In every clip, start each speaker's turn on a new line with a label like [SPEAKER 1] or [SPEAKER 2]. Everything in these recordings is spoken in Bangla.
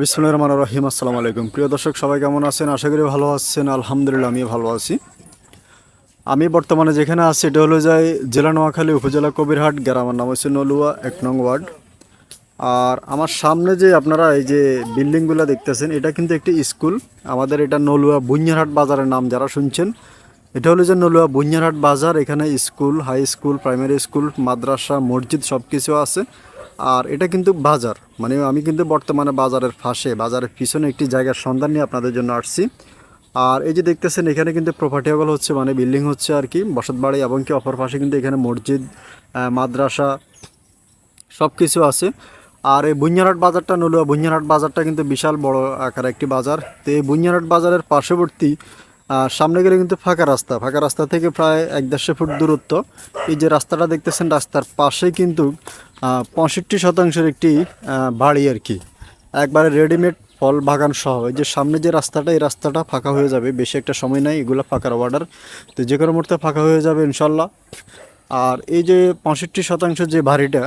[SPEAKER 1] বিসমুল্লাহ রহমান রহিম। আসসালামু আলাইকুম প্রিয় দর্শক, সবাই কেমন আছেন? আশা করি ভালো আছেন। আলহামদুলিল্লাহ আমি ভালো আছি। আমি বর্তমানে যেখানে আছি, এটা হলো যাই জেলা নোয়াখালী উপজেলা কবিরহাট গ্রামের নাম হচ্ছে নলুয়া, এক নং ওয়ার্ড। আর আমার সামনে যে আপনারা এই যে বিল্ডিংগুলো দেখতেছেন, এটা কিন্তু একটি স্কুল। আমাদের এটা নলুয়া বুঞ্জারহাট বাজারের নাম যারা শুনছেন, এটা হলো যে নলুয়া বুঞ্জারহাট বাজার। এখানে school, high school, primary school, মাদ্রাসা, মসজিদ সব কিছু আছে। আর এটা কিন্তু বাজার। মানে আমি কিন্তু বর্তমানে বাজারের ফাঁসে বাজারের পিছনে একটি জায়গার সন্ধান নিয়ে আপনাদের জন্য আসছি। আর এই যে দেখতেছেন, এখানে কিন্তু প্রপার্টি হল হচ্ছে মানে বিল্ডিং হচ্ছে আর কি, বসত বাড়ি এবং কি অপর পাশে কিন্তু এখানে মসজিদ মাদ্রাসা সব কিছু আছে। আর এই বুঞ্জারহাট বাজারটা নলুয়া বুঞ্জারহাট বাজারটা কিন্তু বিশাল বড় আকার একটি বাজার। তো এই বুঞ্জারহাট বাজারের পার্শ্ববর্তী আহ, সামনে গেলে কিন্তু ফাঁকা রাস্তা। ফাঁকা রাস্তা থেকে প্রায় এক দেড়শো ফুট দূরত্ব। এই যে রাস্তাটা দেখতেছেন রাস্তার পাশে কিন্তু পঁয়ষট্টি শতাংশের একটি বাড়ি আর কি। একবারে রেডিমেড ফল বাগান সহ। এই যে সামনে যে রাস্তাটা এই রাস্তাটা ফাঁকা হয়ে যাবে। বেশি একটা সময় নাই এগুলো ফাঁকার অর্ডার তো যে কোনো মুহূর্তে ফাঁকা হয়ে যাবে ইনশাল্লাহ। আর এই যে পঁয়ষট্টি শতাংশ যে বাড়িটা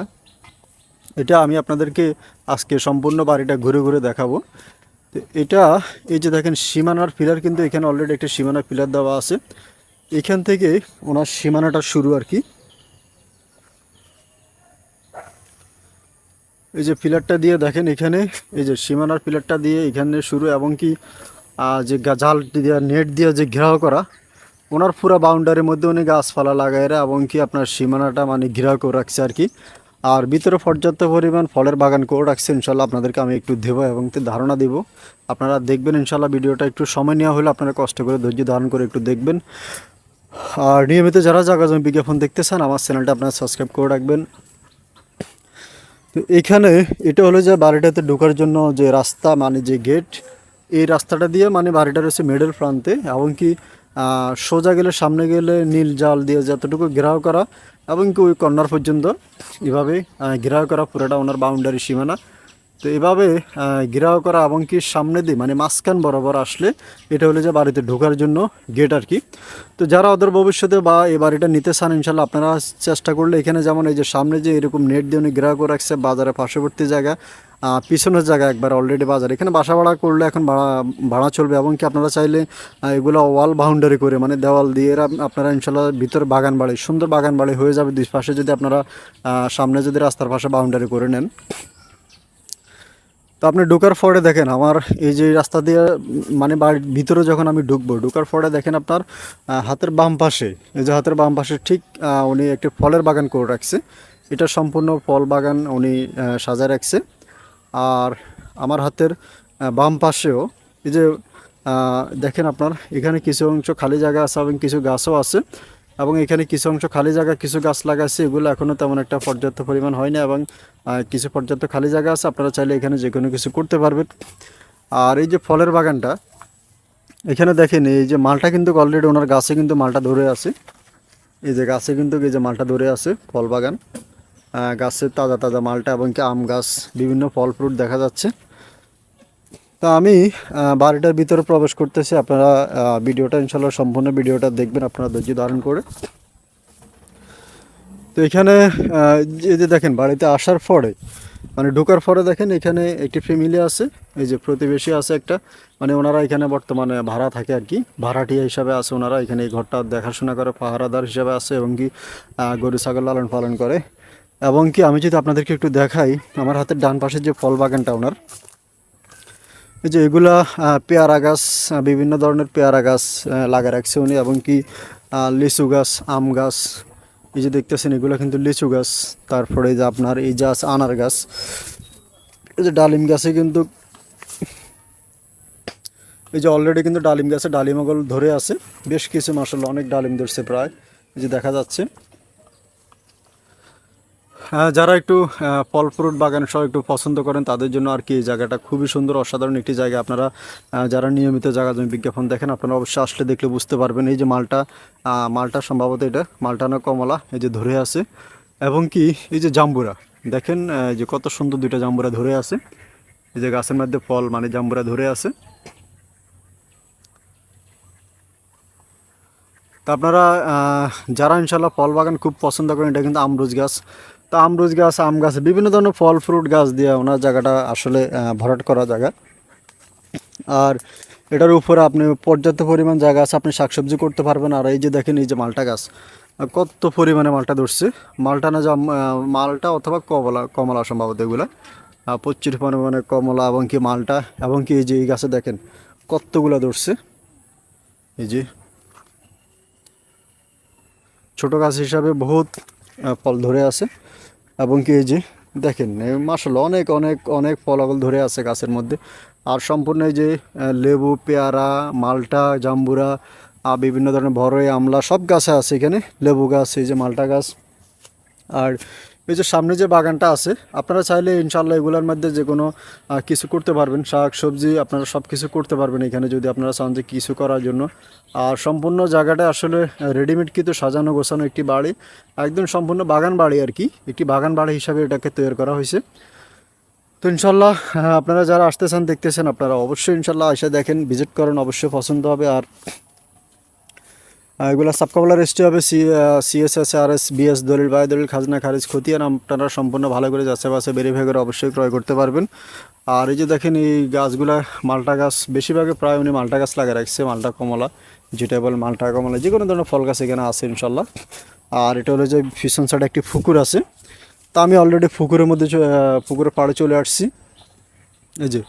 [SPEAKER 1] এটা আমি আপনাদেরকে আজকে সম্পূর্ণ বাড়িটা ঘুরে ঘুরে দেখাবো। তো এটা, এই যে দেখেন, সীমানার পিলার কিন্তু এখানে অলরেডি একটা সীমানার পিলার দেওয়া আছে। এখান থেকে ওনার সীমানাটা শুরু আর কি। এই যে পিলারটা দিয়ে দেখেন, এখানে এই যে সীমানার পিলারটা দিয়ে এখানে শুরু এবং কি যে জাল দিয়ে, নেট দিয়ে যে ঘেরাও করা, ওনার পুরো বাউন্ডারির মধ্যে উনি গাছপালা লাগাইরা এবং কি আপনার সীমানাটা মানে ঘেরাও করে রাখছে আর কি। আর ভিতরে পর্যাপ্ত পরিমাণ ফলের বাগান করে রাখছে ইনশাল্লাহ আপনাদেরকে আমি একটু দেবো এবং কি ধারণা দেবো। আপনারা দেখবেন ইনশাল্লাহ ভিডিওটা একটু সময় নেওয়া হলে আপনারা কষ্ট করে ধৈর্য ধারণ করে একটু দেখবেন। আর নিয়মিত যারা জায়গা জমি বিজ্ঞাপন দেখতে চান আমার চ্যানেলটা আপনারা সাবস্ক্রাইব করে রাখবেন। তো এখানে এটা হলো যে বাড়িটাতে ঢোকার জন্য যে রাস্তা মানে যে গেট এই রাস্তাটা দিয়ে মানে বাড়িটা রয়েছে মিডল প্রান্তে এমনকি আহ, সোজা গেলে সামনে গেলে নীল জাল দিয়ে যতটুকু ঘেরাও করা এবং ওই কর্নার পর্যন্ত এভাবে ঘেরাও করা পুরোটা ওনার বাউন্ডারি সীমানা। তো এভাবে ঘেরাও করা এবং কি সামনে দিয়ে মানে মাঝখান বরাবর আসলে এটা হলো যে বাড়িতে ঢোকার জন্য গেট আর কি। তো যারা ওদের ভবিষ্যতে বা এই বাড়িটা নিতে চান ইনশাল্লাহ আপনারা চেষ্টা করলে এখানে যেমন এই যে সামনে যে এরকম নেট দিয়ে উনি করে রাখছে বাজারের পার্শ্ববর্তী জায়গা পিছনের জায়গা একবার অলরেডি বাজার। এখানে বাসা ভাড়া করলে এখন ভাড়া ভাড়া চলবে এবং কি আপনারা চাইলে এগুলো ওয়াল বাউন্ডারি করে মানে দেওয়াল দিয়ে আপনারা ইনশাল্লাহ ভিতরে বাগান বাড়ি, সুন্দর বাগান বাড়ি হয়ে যাবে দুই পাশে যদি আপনারা সামনে যদি রাস্তার পাশে বাউন্ডারি করে নেন। তো আপনি ঢোকার পরে দেখেন আমার এই যে রাস্তা দিয়ে মানে বাড়ির ভিতরে যখন আমি ঢুকবো, ঢোকার পরে দেখেন আপনার হাতের বাম পাশে, এই যে হাতের বাম পাশে ঠিক উনি একটি ফলের বাগান করে রাখছে। এটা সম্পূর্ণ ফল বাগান উনি সাজায় রাখছে। আর আমার হাতের বাম পাশেও এই যে দেখেন আপনার, এখানে কিছু অংশ খালি জায়গা আছে এবং কিছু গাছও আছে। এবং এখানে কিছু অংশ খালি জায়গা, কিছু গাছ লাগাচ্ছে এগুলো এখনও তেমন একটা পর্যাপ্ত পরিমাণ হয় না এবং কিছু পর্যাপ্ত খালি জায়গা আছে, আপনারা চাইলে এখানে যে কোনো কিছু করতে পারবেন। আর এই যে ফলের বাগানটা, এখানে দেখেন এই যে মালটা কিন্তু অলরেডি ওনার গাছে কিন্তু মালটা ধরে আছে। এই যে গাছে কিন্তু এই যে মালটা ধরে আছে, ফল বাগান। গাছের তাজা তাজা মালটা এবং কি আম গাছ, বিভিন্ন ফল ফ্রুট দেখা যাচ্ছে। তা আমি বাড়িটার ভিতরে প্রবেশ করতেছি। আপনারা ভিডিওটা ইনশাল্লাহ সম্পূর্ণ ভিডিওটা দেখবেন, আপনারা ধৈর্য ধারণ করে। তো এখানে এই যে দেখেন, বাড়িতে আসার পরে মানে ঢোকার পরে দেখেন, এখানে একটি ফ্যামিলি আছে। এই যে প্রতিবেশী আছে একটা। মানে ওনারা এখানে বর্তমানে ভাড়া থাকে আর কি। ভাড়াটিয়া হিসাবে আছে ওনারা। এখানে এই ঘরটা দেখাশোনা করে, পাহারাদার হিসাবে আছে এবং কি গরু, ছাগল লালন পালন করে। এবং কি, আমি যদি আপনাদেরকে একটু দেখাই, আমার হাতের ডান পাশের যে ফল বাগানটা ওনার এই যে এগুলা পেয়ারা গাছ বিভিন্ন ধরনের পেয়ারা গাছ লাগা রাখছে উনি এবং কি লিচু গাছ, আম গাছ, এই যে দেখতেছেন এগুলো কিন্তু লিচু গাছ। তারপরে যে আপনার এই যে আছে আনার গাছ, এই যে ডালিম গাছে কিন্তু, এই যে অলরেডি কিন্তু ডালিম গাছে ডালিম ডালিমগল ধরে আছে। বেশ কিছু মাসাল্লাহ অনেক ডালিম ধরছে প্রায়। এই যে দেখা যাচ্ছে। যারা একটু ফল ফ্রুট বাগান সহ একটু পছন্দ করেন, তাদের জন্য আর কি এই জায়গাটা খুবই সুন্দর, অসাধারণ একটি জায়গা আপনারা যারা নিয়মিত জায়গা জমি বিজ্ঞাপন দেখেন, আপনারা অবশ্যই আসলে দেখলে বুঝতে পারবেন এই যে মালটা মালটা সম্ভবত এটা, মালটা না কমলা, এই যে ধরে আছে, এবং কি এই যে জাম্বুরা, দেখেন যে কত সুন্দর দুইটা জাম্বুরা ধরে আছে, এই যে গাছের মধ্যে ফল মানে জাম্বুরা ধরে আছে। তা আপনারা যারা ইনশাল্লাহ ফল বাগান খুব পছন্দ করেন, এটা কিন্তু আমরুজ গাছ তো আমরুজ গাছ, আম গাছ, বিভিন্ন ধরনের ফল, ফ্রুট গাছ দিয়ে ওনার জায়গাটা আসলে ভরাট করা জায়গা। আর এটার উপরে আপনি পর্যাপ্ত পরিমাণ জায়গা আছে, আপনি শাকসবজি করতে পারবেন। আর এই যে দেখেন, এই যে মালটা গাছ কত পরিমাণে মালটা ধরছে। মালটা না যা মালটা অথবা কমলা কমলা সম্ভবত এগুলো। প্রচুর পরিমাণে কমলা এবং কি মালটা, এবং কি এই যে এই গাছে দেখেন, কতগুলা ধরছে। এই যে ছোটো গাছ হিসাবে বহুত ফল ধরে আছে। এবং কি এই যে, দেখেন মাসাল অনেক অনেক অনেক ফলাফল ধরে আছে গাছের মধ্যে। আর সম্পূর্ণ এই যে লেবু, পেয়ারা, মালটা, জাম্বুরা আর বিভিন্ন ধরনের বড়ই আমলা সব গাছে আছে এখানে, লেবু গাছ, এই যে মালটা গাছ। আর এই যে সামনে যে বাগানটা আছে, আপনারা চাইলে ইনশাল্লাহ এগুলোর মধ্যে যে কোনো কিছু করতে পারবেন। শাক, সবজি, আপনারা সব কিছু করতে পারবেন এখানে যদি আপনারা চান যে কিছু করার জন্য। আর সম্পূর্ণ জায়গাটা আসলে রেডিমেড কিন্তু সাজানো গোছানো একটি বাড়ি, একদম সম্পূর্ণ বাগান বাড়ি আর কি, একটি বাগান বাড়ি হিসাবে এটাকে তৈরি করা হয়েছে। তো ইনশাল্লাহ আপনারা যারা আসতেছেন দেখতেছেন আপনারা অবশ্যই ইনশাল্লাহ এসে দেখেন, ভিজিট করেন, অবশ্যই পছন্দ হবে। আর এগুলো সাবকাবলার এসটি হবে সি সিএসএস আর এস বিএস দলিল বায় দলিল খাজনা, খারিজ, খতিয়ান, আপনারা সম্পূর্ণ ভালো করে যাচ্ছে বাসে ভেরিফাই করে অবশ্যই ক্রয় করতে পারবেন। আর এই যে দেখেন, এই গাছগুলা, মালটা গাছ, বেশিরভাগে প্রায় উনি মালটা গাছ লাগিয়ে রাখছে, মালটা কমলা যেটা বল মালটা কমলা, যে কোনো ধরনের ফল গাছ এখানে আছে ইনশাল্লাহ আর এটা হলো যে ফিশন সাইডে একটি পুকুর আছে, তা আমি অলরেডি পুকুরের মধ্যে পুকুরের পাড়ে চলে আসছি। এই যে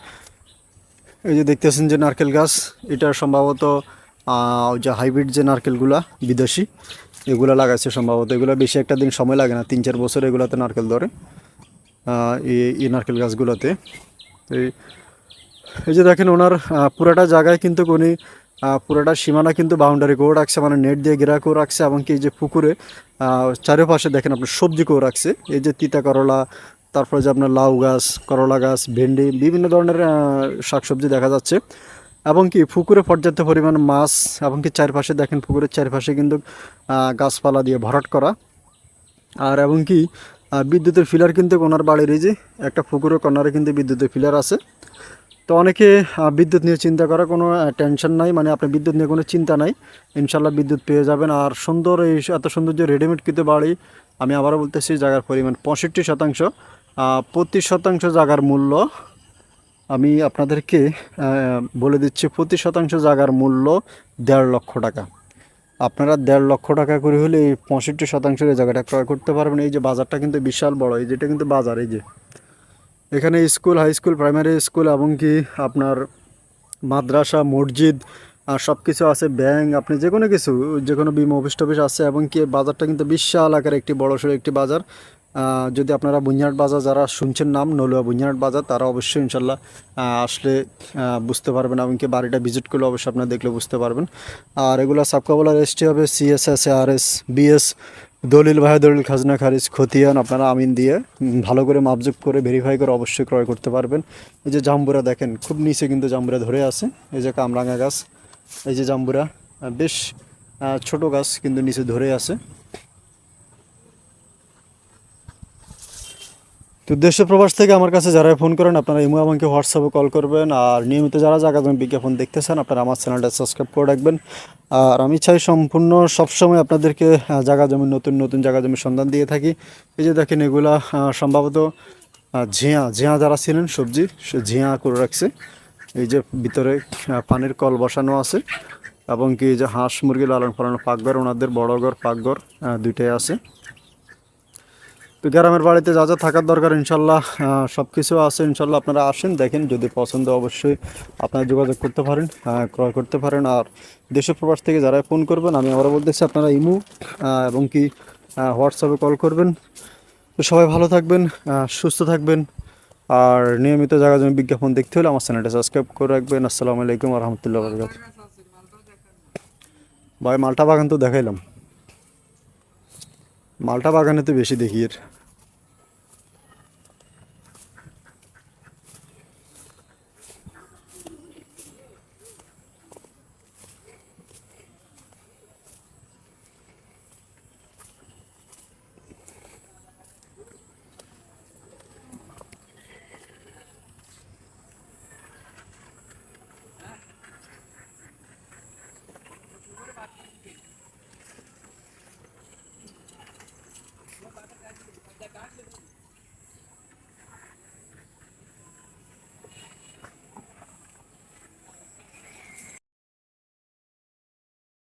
[SPEAKER 1] এই যে দেখতেছেন যে নারকেল গাছ, এটা সম্ভবত ওই যে হাইব্রিড যে নারকেলগুলা, বিদেশি, এগুলো লাগাইছে সম্ভবত। এগুলো বেশি একটা দিন সময় লাগে না তিন চার বছর এগুলোতে নারকেল ধরে এই নারকেল গাছগুলোতে। এই- এই যে দেখেন ওনার পুরাটা জায়গায় কিন্তু উনি পুরাটা সীমানা কিন্তু বাউন্ডারি করে রাখছে মানে নেট দিয়ে ঘেরা করে রাখছে, এমনকি এই যে পুকুরে চারিপাশে দেখেন আপনার সবজি করে রাখছে। এই যে তিতা করলা, তারপরে যে আপনার লাউ গাছ, করলা গাছ, ভেন্ডি, বিভিন্ন ধরনের শাকসবজি দেখা যাচ্ছে। এবং কি পুকুরে পর্যাপ্ত পরিমাণ মাছ এবং কি চারপাশে দেখেন পুকুরের চারপাশে কিন্তু গাছপালা দিয়ে ভরাট করা। আর এবং কি বিদ্যুতের ফিলার কিন্তু ওনার বাড়ির এই যে একটা পুকুরের কর্নারে কিন্তু বিদ্যুতের ফিলার আছে। তো অনেকে বিদ্যুৎ নিয়ে চিন্তা করার কোনো টেনশন নাই মানে আপনি বিদ্যুৎ নিয়ে কোনো চিন্তা নাই। ইনশাল্লাহ বিদ্যুৎ পেয়ে যাবেন। আর সুন্দর এই এত সুন্দর যে রেডিমেড কিন্তু বাড়ি, আমি আবারও বলতেছি, জায়গার পরিমাণ পঁয়ষট্টি শতাংশ। প্রতি শতাংশ জায়গার মূল্য। আমি আপনাদেরকে বলে দিচ্ছি, প্রতি শতাংশ জায়গার মূল্য দেড় লক্ষ টাকা। আপনারা দেড় লক্ষ টাকা করে হলে এই পঁয়ষট্টি শতাংশের এই জায়গাটা ক্রয় করতে পারবেন। এই যে বাজারটা কিন্তু বিশাল বড়, এই যেটা কিন্তু বাজার, এই যে। এখানে school, high school, primary school, এবং কি আপনার মাদ্রাসা, মসজিদ, আর সব কিছু আছে, ব্যাংক, আপনি যে কোনো কিছু যে কোনো বিমা অফিস টফিস আছে, এবং কি বাজারটা কিন্তু বিশাল আকার একটি বড় সড়ো একটি বাজার। যদি আপনারা বুঞ্জাট বাজার যারা শুনছেন নাম নলুয়া বুঞ্জাট বাজার, তারা অবশ্যই ইনশাল্লাহ আসলে বুঝতে পারবেন এবং কি বাড়িটা ভিজিট করলে অবশ্যই আপনারা দেখলে বুঝতে পারবেন। আর এগুলো সাবকাবলার এসটি হবে সিএসএস এস বিএস দলিল ভাই, দলিল খাজনা, খারিজ, খতিয়ান, আপনারা আমিন দিয়ে ভালো করে মাপজুপ করে ভেরিফাই করে অবশ্যই ক্রয় করতে পারবেন। এই যে জাম্বুরা দেখেন, খুব নিচে কিন্তু জাম্বুরা ধরে আছে। এই যে কামরাঙা গাছ, এই যে জাম্বুরা বেশ ছোট গাছ কিন্তু নিচে ধরে আছে। তো দেশ প্রবাস থেকে আমার কাছে যারা ফোন করেন, আপনারা ইমো আমাকে হোয়াটসঅ্যাপে কল করবেন। আর নিয়মিত যারা জায়গা জমি বিজ্ঞাপন দেখতেছেন, আপনারা আমার চ্যানেলটা সাবস্ক্রাইব করে রাখবেন। আর আমি চাই সম্পূর্ণ সবসময় আপনাদেরকে জায়গা জমি, নতুন নতুন জায়গা জমির সন্ধান দিয়ে থাকি। এই যে দেখেন এগুলা সম্ভবত ঝিয়া ঝিয়া যারা ছিলেন, সবজি, সে ঝিয়া করে রাখছে। এই যে ভিতরে পানির কল বসানো আছে, এবং কি যে হাঁস মুরগি লালন পালন পাকঘর, ওনাদের বড় ঘর, পাকঘর দুইটাই আছে। তো গ্রামের বাড়িতে যা যা থাকার দরকার, ইনশাল্লাহ সব কিছু আছে, ইনশাল্লাহ আপনারা আসেন, দেখেন, যদি পছন্দ অবশ্যই আপনারা যোগাযোগ করতে পারেন ক্রয় করতে পারেন। আর দেশ ও প্রবাস থেকে যারা ফোন করবেন, আমি আবারও বলতেছি, আপনারা ইমু এবং কি হোয়াটসঅ্যাপে কল করবেন। তো সবাই ভালো থাকবেন সুস্থ থাকবেন, আর নিয়মিত জায়গা জমি বিজ্ঞাপন দেখতে হলে আমার চ্যানেলটা সাবস্ক্রাইব করে রাখবেন। আসসালামু আলাইকুম রহমতুল্লাহ বরকাত ভাই, মালটা বাগান তো দেখাইলাম। মালটা বাগানে তো বেশি দেখি এর।